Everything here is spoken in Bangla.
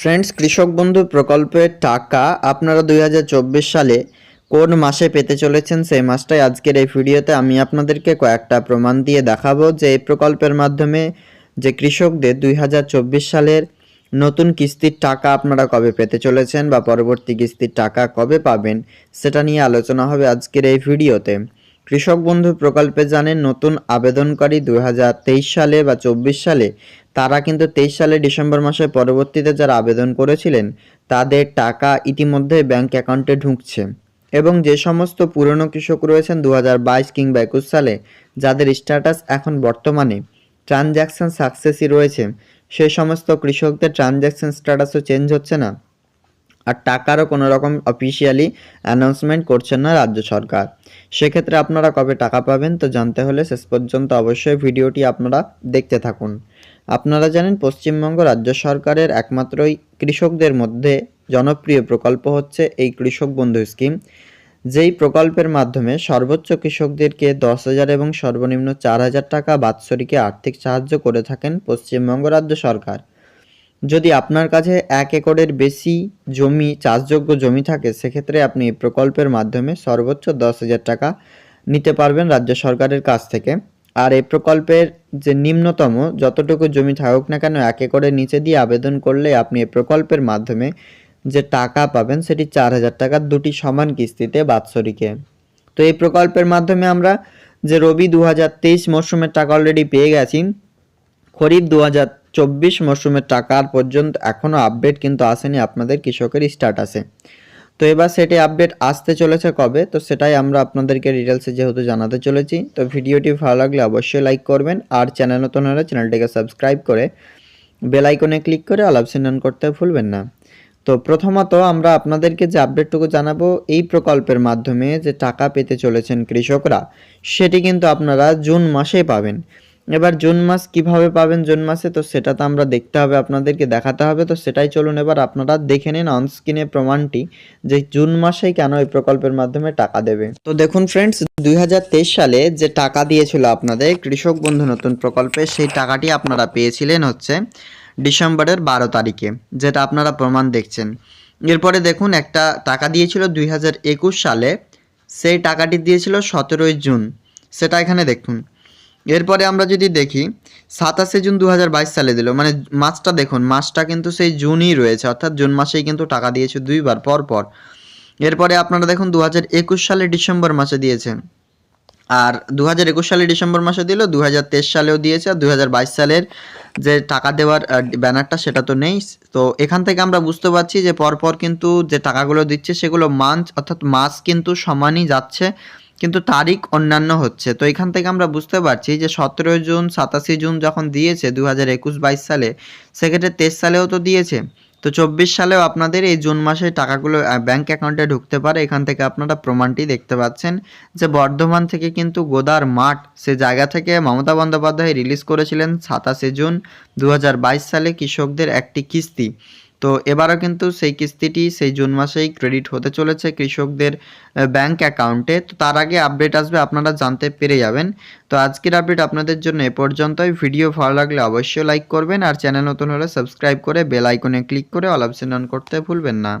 ফ্রেন্ডস, কৃষক বন্ধু প্রকল্পের টাকা আপনারা দুই হাজার চব্বিশ সালে কোন মাসে পেতে চলেছেন সেই মাসটাই আজকের এই ভিডিওতে আমি আপনাদেরকে কয়েকটা প্রমাণ দিয়ে দেখাবো যে এই প্রকল্পের মাধ্যমে যে কৃষকদের দুই হাজার চব্বিশ সালের নতুন কিস্তির টাকা আপনারা কবে পেতে চলেছেন বা পরবর্তী কিস্তির টাকা কবে পাবেন সেটা নিয়ে আলোচনা হবে আজকের এই ভিডিওতে। কৃষক বন্ধু প্রকল্পে জানেন, নতুন আবেদনকারী দুই হাজার তেইশ সালে বা চব্বিশ সালে তারা কিন্তু তেইশ সালে ডিসেম্বর মাসে পরবর্তীতে যারা আবেদন করেছিলেন, তাদের টাকা ইতিমধ্যে ব্যাংক অ্যাকাউন্টে ঢুকছে। এবং যে সমস্ত পুরনো কৃষক রয়েছেন দু হাজার বাইশ কিংবা একুশ সালে, যাদের স্ট্যাটাস এখন বর্তমানে ট্রানজ্যাকশান সাকসেসই রয়েছে সে সমস্ত কৃষকদের ট্রানজ্যাকশান স্ট্যাটাসও চেঞ্জ হচ্ছে না। আর টাকারও কোনো রকম অফিসিয়ালি অ্যানাউন্সমেন্ট করছেন না রাজ্য সরকার। সেক্ষেত্রে আপনারা কবে টাকা পাবেন তো জানতে হলে শেষ পর্যন্ত অবশ্যই ভিডিওটি আপনারা দেখতে থাকুন। আপনারা জানেন পশ্চিমবঙ্গ রাজ্য সরকারের একমাত্রই কৃষকদের মধ্যে জনপ্রিয় প্রকল্প হচ্ছে এই কৃষক বন্ধু স্কিম। যেই প্রকল্পের মাধ্যমে সর্বোচ্চ কৃষকদেরকে দশ হাজার এবং সর্বনিম্ন চার হাজার টাকা বাৎসরিকে আর্থিক সাহায্য করে থাকেন পশ্চিমবঙ্গ রাজ্য সরকার। যদি আপনার কাছে এক একরের বেশি জমি, চাষযোগ্য জমি থাকে, সেক্ষেত্রে আপনি এই প্রকল্পের মাধ্যমে সর্বোচ্চ দশ হাজার টাকা নিতে পারবেন রাজ্য সরকারের কাছ থেকে। আর এই প্রকল্পের যে নিম্নতম, যতটুকু জমি থাকুক না কেন, এক একরের নিচে দিয়ে আবেদন করলে আপনি এই প্রকল্পের মাধ্যমে যে টাকা পাবেন, সেটি চার হাজার টাকার দুটি সমান কিস্তিতে বাৎসরিকে। তো এই প্রকল্পের মাধ্যমে আমরা যে রবি দু হাজার তেইশ মরশুমের টাকা অলরেডি পেয়ে গেছি, খরিফ দু হাজার চব্বিশ মরশুমের টাকার পর্যন্ত এখনও আপডেট কিন্তু আসেনি আপনাদের কৃষকের স্ট্যাটাসে। তো এবার সেটি আপডেট আসতে চলেছে কবে? তো সেটাই আমরা আপনাদেরকে ডিটেলসে যেহেতু জানাতে চলেছি, তো ভিডিওটি ভালো লাগলে অবশ্যই লাইক করবেন আর চ্যানেল নতুন হলে চ্যানেলটিকে সাবস্ক্রাইব করে বেল আইকনে ক্লিক করে অল অপশন অন করতে ভুলবেন না। তো প্রথমত আমরা আপনাদেরকে যে আপডেটটুকু জানাব, এই প্রকল্পের মাধ্যমে যে টাকা পেতে চলেছেন কৃষকরা, সেটি কিন্তু আপনারা জুন মাসে পাবেন। এবার জুন মাস কীভাবে পাবেন জুন মাসে, তো সেটা তো আমরা দেখতে হবে, আপনাদেরকে দেখাতে হবে, তো সেটাই চলুন এবার আপনারা দেখে নিন অন স্ক্রিনে প্রমাণটি, যে জুন মাসেই কেন এই প্রকল্পের মাধ্যমে টাকা দেবে। তো দেখুন ফ্রেন্ডস দুই হাজার তেইশ সালে যে টাকা দিয়েছিল আপনাদের কৃষক বন্ধু নতুন প্রকল্পে, সেই টাকাটি আপনারা পেয়েছিলেন হচ্ছে ডিসেম্বরের বারো তারিখে, যেটা আপনারা প্রমাণ দেখছেন। এরপরে দেখুন একটা টাকা দিয়েছিল দুই হাজার একুশ সালে, সেই টাকাটি দিয়েছিল সতেরোই জুন, সেটা এখানে দেখুন। এরপরে আমরা যদি দেখি, সাতাশে জুন দু হাজার বাইশ সালে দিল। মানে মাসটা দেখুন, মাসটা কিন্তু সেই জুনই রয়েছে, অর্থাৎ জুন মাসেই কিন্তু টাকা দিয়েছে দুইবার, পর পর। এরপরে আপনারা দেখুন দু হাজার একুশ সালে ডিসেম্বর মাসে দিয়েছে। আর দু হাজার একুশ সালে ডিসেম্বর মাসে দিল দু হাজার তেইশ সালেও দিয়েছে, আর দু হাজার বাইশ সালের যে টাকা দেওয়ার ব্যানারটা সেটা তো নেই। তো এখান থেকে আমরা বুঝতে পারছি যে পরপর কিন্তু যে টাকাগুলো দিচ্ছে, সেগুলো মান্থ, অর্থাৎ মাস কিন্তু সমানই যাচ্ছে। কিন্তু তারিখ অন্যান্য হচ্ছে। তো এখান থেকে আমরা বুঝতে পারছি যে সতেরোই জুন, সাতাশে জুন যখন দিয়েছে দু হাজার একুশ বাইশ সালে, সেক্ষেত্রে তেইশ সালেও তো দিয়েছে। তো চব্বিশ সালেও আপনাদের এই জুন মাসে টাকাগুলো ব্যাংক অ্যাকাউন্টে ঢুকতে পারে। এখান থেকে আপনারা প্রমাণটি দেখতে পাচ্ছেন যে বর্ধমান থেকে কিন্তু গোদার মাঠ, সে জায়গা থেকে মমতা বন্দ্যোপাধ্যায় রিলিজ করেছিলেন সাতাশে জুন দু হাজার বাইশ সালে কৃষকদের একটি কিস্তি। তো এবারও কিন্তু সেই কিস্তিটি সেই জুন মাসেই ক্রেডিট হতে চলেছে কৃষকদের ব্যাংক অ্যাকাউন্টে তো তার আগে আপডেট আসবে, আপনারা জানতে পেরে যাবেন। তো আজকের আপডেট আপনাদের জন্য এ পর্যন্তই। ভিডিও ভালো লাগলে অবশ্যই লাইক করবেন আর চ্যানেল নতুন হলে সাবস্ক্রাইব করে বেল আইকনে ক্লিক করে অল অপশন অন করতে ভুলবেন না।